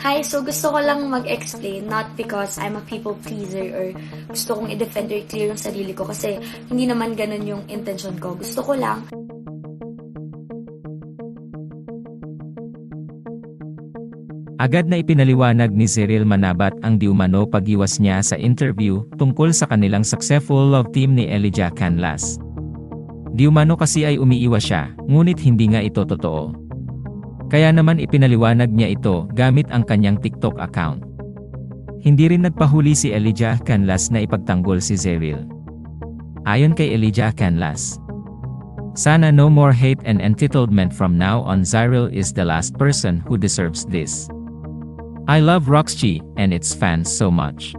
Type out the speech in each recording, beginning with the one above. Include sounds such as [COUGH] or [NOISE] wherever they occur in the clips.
Hi, so gusto ko lang mag-explain, not because I'm a people pleaser or gusto kong i-defend or clear yung sarili ko kasi hindi naman ganun yung intention ko. Gusto ko lang Agad na ipinaliwanag ni Cyril Manabat ang diumano pag-iwas niya sa interview tungkol sa kanilang successful love team ni Elijah Canlas. Diumano kasi ay umiiwas siya, ngunit hindi nga ito totoo. Kaya naman ipinaliwanag niya ito gamit ang kanyang TikTok account. Hindi rin nagpahuli si Elijah Canlas na ipagtanggol si Cyril. Ayon kay Elijah Canlas, Sana no more hate and entitlement from now on Cyril is the last person who deserves this. I love Roxy and its fans so much.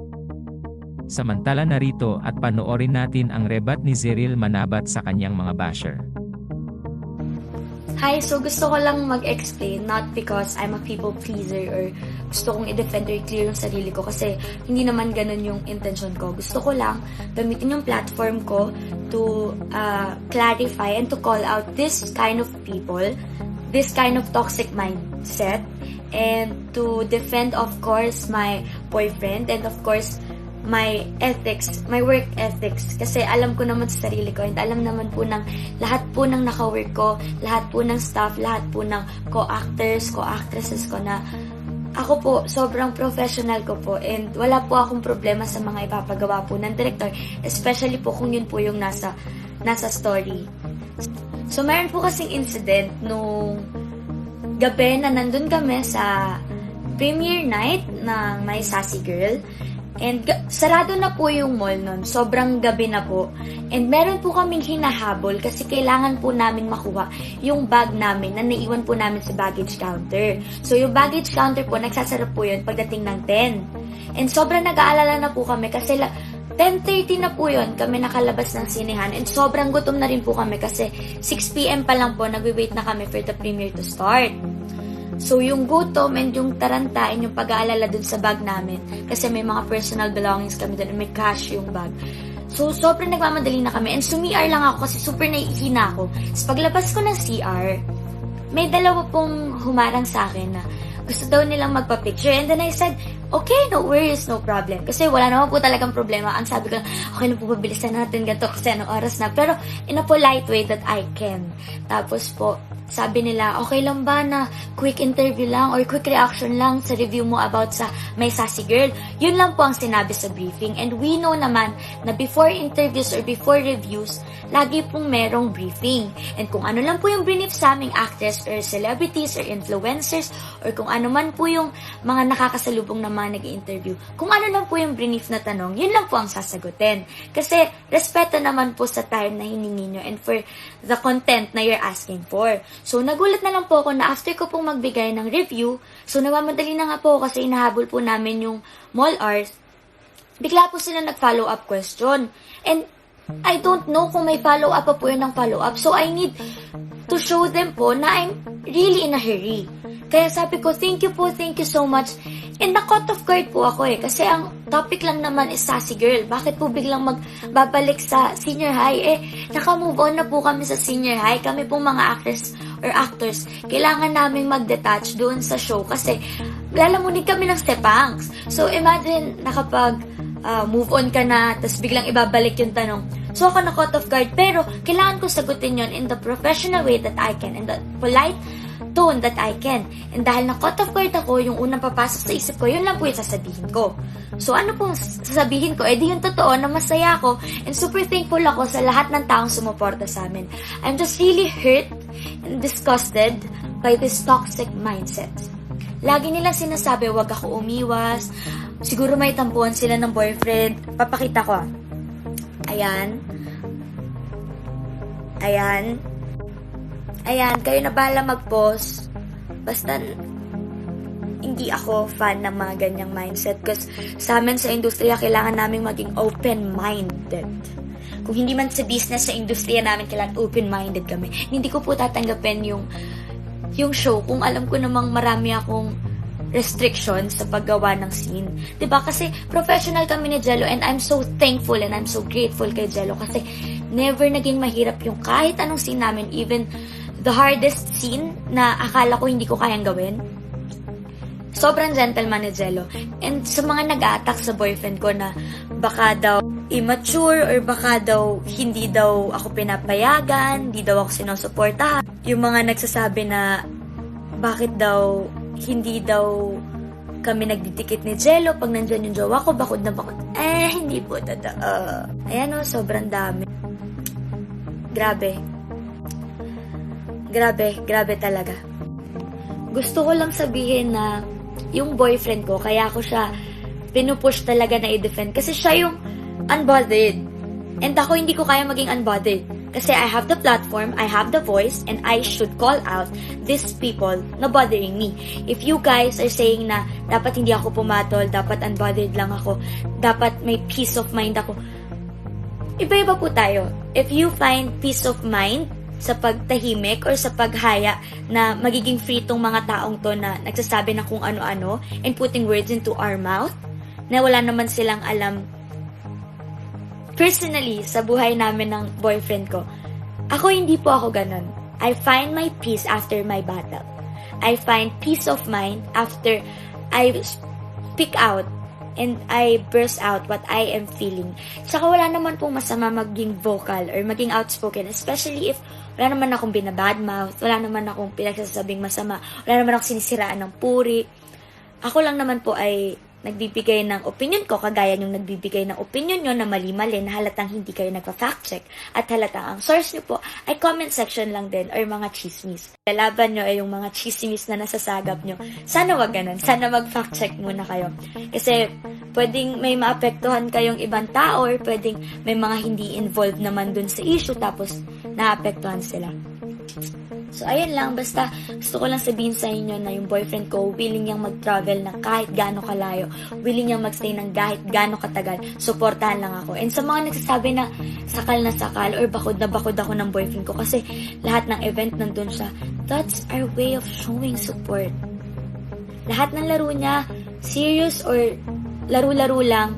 Samantala narito at panoorin natin ang rebat ni Cyril Manabat sa kanyang mga basher. Hi, so gusto ko lang mag-explain, not because I'm a people pleaser or gusto kong i-defend or clear yung sarili ko kasi hindi naman ganun yung intention ko. Gusto ko lang gamitin yung platform ko to uh, clarify and to call out this kind of people, this kind of toxic mindset, and to defend, of course, my boyfriend and of course, my ethics, my work ethics. Kasi alam ko naman sa sarili ko and alam naman po ng lahat po ng naka-work ko, lahat po ng staff, lahat po ng co-actors, co-actresses ko na ako po, sobrang professional ko po and wala po akong problema sa mga ipapagawa po ng director, especially po kung yun po yung nasa, nasa story. So, meron po kasing incident nung gabi na nandun kami sa premiere night ng My Sassy Girl. And sarado na po yung mall nun. Sobrang gabi na po. And meron po kaming hinahabol kasi kailangan po namin makuha yung bag namin na naiwan po namin sa baggage counter. So yung baggage counter po, nagsasara po yun pagdating ng 10. And sobrang nag-aalala na po kami kasi la- 10.30 na po yun kami nakalabas ng sinehan and sobrang gutom na rin po kami kasi 6pm pa lang po nagwe-wait na kami for the premiere to start. So, yung gutom and yung taranta and yung pag-aalala dun sa bag namin, kasi may mga personal belongings kami dun, may cash yung bag. So, sobrang nagmamadali na kami. And sumi-R lang ako kasi super naiihina ako. Tapos paglabas ko ng CR, may dalawa pong humarang sa akin na gusto daw nilang magpa-picture. And then I said, okay, no worries, no problem. Kasi wala naman po talagang problema. Ang sabi ko okay lang po, pabilisan natin ganito kasi anong oras na. Pero in a polite way that I can. Tapos po, sabi nila, okay lang ba na quick interview lang or quick reaction lang sa review mo about sa My Sassy Girl? Yun lang po ang sinabi sa briefing. And we know naman na before interviews or before reviews, lagi pong merong briefing. And kung ano lang po yung brief sa aming actors or celebrities or influencers or kung ano man po yung mga nakakasalubong na mga nag interview kung ano lang po yung brief na tanong, yun lang po ang sasagutin. Kasi respeto naman po sa time na hiningi nyo and for the content na you're asking for. So, nagulat na lang po ako na after ko pong magbigay ng review, so nagmamadali na nga po kasi inahabol po namin yung mall hours, bigla po sila nag-follow up question. And I don't know kung may follow up pa po yun ng follow up. So I need to show them po na I'm really in a hurry. Kaya sabi ko, thank you po, thank you so much. And na-cut off guard po ako eh. Kasi ang topic lang naman is sassy girl. Bakit po biglang magbabalik sa senior high? Eh, naka-move on na po kami sa senior high. Kami pong mga actors or actors, kailangan naming mag-detach doon sa show kasi lalamunin kami ng stepangs. So imagine, nakapag uh, move on ka na, tapos biglang ibabalik yung tanong. So ako na-cut off guard, pero kailangan ko sagutin yon in the professional way that I can, in the polite tone that I can. And dahil na-cut off guard ako, yung unang papasok sa isip ko, yun lang po yung sasabihin ko. So ano pong sasabihin ko? Eh di yung totoo na masaya ako and super thankful ako sa lahat ng taong sumuporta sa amin. I'm just really hurt and disgusted by this toxic mindset. Lagi nilang sinasabi, wag ako umiwas. Siguro may tampuan sila ng boyfriend. Papakita ko. Ayan. Ayan. Ayan, kayo na bahala mag-post. Basta, hindi ako fan ng mga ganyang mindset. Kasi sa amin sa industriya, kailangan namin maging open-minded. Kung hindi man sa business, sa industriya namin, kailangan open-minded kami. Hindi ko po tatanggapin yung, yung show kung alam ko namang marami akong restrictions sa paggawa ng scene. ba Kasi professional kami ni Jello and I'm so thankful and I'm so grateful kay Jello kasi never naging mahirap yung kahit anong scene namin, even the hardest scene na akala ko hindi ko kayang gawin. sobrang gentleman ni Jello. And sa mga nag-a-attack sa boyfriend ko na baka daw immature or baka daw hindi daw ako pinapayagan, hindi daw ako sinusuportahan. Yung mga nagsasabi na bakit daw hindi daw kami nagdidikit ni Jello pag nandyan yung jowa ko, bakod na bakod. Eh, hindi po totoo. Ayan o, sobrang dami. Grabe. Grabe, grabe talaga. Gusto ko lang sabihin na yung boyfriend ko, kaya ako siya pinupush talaga na i-defend. Kasi siya yung unbothered. And ako hindi ko kaya maging unbothered. Kasi I have the platform, I have the voice, and I should call out these people na bothering me. If you guys are saying na dapat hindi ako pumatol, dapat unbothered lang ako, dapat may peace of mind ako, iba-iba po tayo. If you find peace of mind sa pagtahimik or sa paghaya na magiging free tong mga taong to na nagsasabi na kung ano-ano and putting words into our mouth na wala naman silang alam. Personally sa buhay namin ng boyfriend ko ako hindi po ako ganun. I find my peace after my battle I find peace of mind after I speak out and I burst out what I am feeling. Tsaka wala naman pong masama maging vocal or maging outspoken, especially if wala naman akong binabadmouth, wala naman akong pinagsasabing masama, wala naman akong sinisiraan ng puri. Ako lang naman po ay nagbibigay ng opinion ko, kagaya yung nagbibigay ng opinion nyo na mali-mali na halatang hindi kayo nagpa-fact check at halatang ang source nyo po ay comment section lang din or mga chismis. Lalaban nyo ay yung mga chismis na nasasagap nyo. Sana wag ganun. Sana mag-fact check muna kayo. Kasi pwedeng may maapektuhan kayong ibang tao or pwedeng may mga hindi involved naman dun sa issue tapos naapektuhan sila. So, ayun lang. Basta, gusto ko lang sabihin sa inyo na yung boyfriend ko, willing niyang mag-travel ng kahit gaano kalayo. Willing niyang magstay ng kahit gaano katagal. Suportahan lang ako. And sa mga nagsasabi na sakal na sakal or bakod na bakod ako ng boyfriend ko kasi lahat ng event nandun siya, that's our way of showing support. Lahat ng laro niya, serious or laro-laro lang,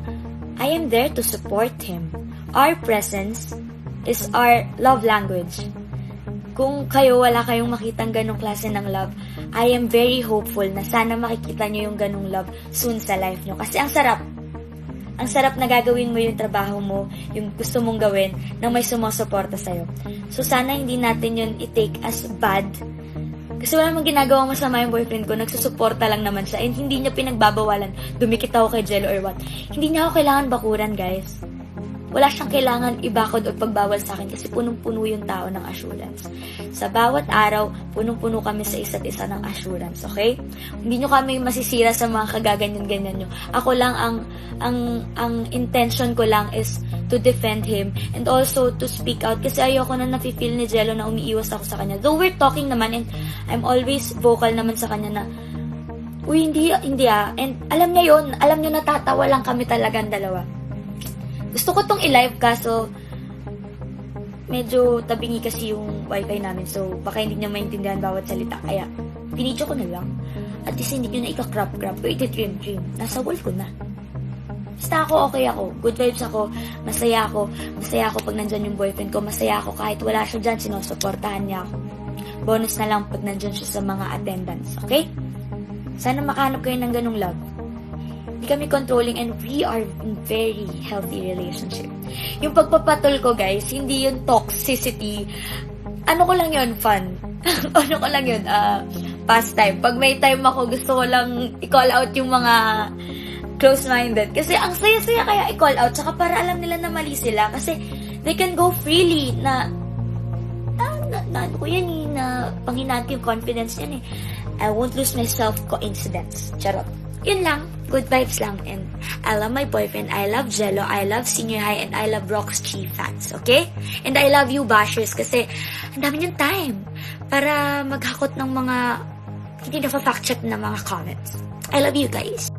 I am there to support him. Our presence is our love language kung kayo wala kayong makitang ganong klase ng love, I am very hopeful na sana makikita nyo yung ganong love soon sa life nyo. Kasi ang sarap. Ang sarap na gagawin mo yung trabaho mo, yung gusto mong gawin, na may sumusuporta sa'yo. So sana hindi natin yun i-take as bad. Kasi wala namang ginagawa masama yung boyfriend ko, nagsusuporta lang naman siya, and hindi niya pinagbabawalan, dumikit ako kay Jello or what. Hindi niya ako kailangan bakuran, guys wala siyang kailangan ibakod o pagbawal sa akin kasi punong-puno yung tao ng assurance. Sa bawat araw, punong-puno kami sa isa't isa ng assurance, okay? Hindi nyo kami masisira sa mga kagaganyan-ganyan nyo. Ako lang, ang, ang, ang intention ko lang is to defend him and also to speak out kasi ayoko na nafe-feel ni Jello na umiiwas ako sa kanya. Though we're talking naman and I'm always vocal naman sa kanya na Uy, hindi, hindi ah. And alam niya yun, alam niya natatawa lang kami talagang dalawa. Gusto ko tong i-live kaso medyo tabingi kasi yung wifi namin so baka hindi niya maintindihan bawat salita. Kaya pinidyo ko na lang. At least hindi nyo na ika-crop-crop. O iti-trim-trim nasa wall ko na. Basta ako okay ako. Good vibes ako. Masaya ako. Masaya ako pag nandyan yung boyfriend ko. Masaya ako kahit wala siya dyan sinusuportahan niya ako. Bonus na lang pag nandyan siya sa mga attendance okay? Sana makahanap kayo ng ganong love hindi kami controlling and we are in very healthy relationship. Yung pagpapatol ko, guys, hindi yun toxicity. Ano ko lang yun, fun. [LAUGHS] ano ko lang yun, uh, pastime. Pag may time ako, gusto ko lang i-call out yung mga close-minded. Kasi ang saya-saya kaya i-call out. Saka para alam nila na mali sila. Kasi they can go freely na ah, na, na, ano ko yan eh, na panghinati yung confidence yan eh. I won't lose myself coincidence. Charot. Yun lang. Good vibes lang. And I love my boyfriend. I love Jello. I love Senior High. And I love Rock's Chi fans. Okay? And I love you, bashers. Kasi ang dami niyong time para maghakot ng mga hindi na fact check na mga comments. I love you guys.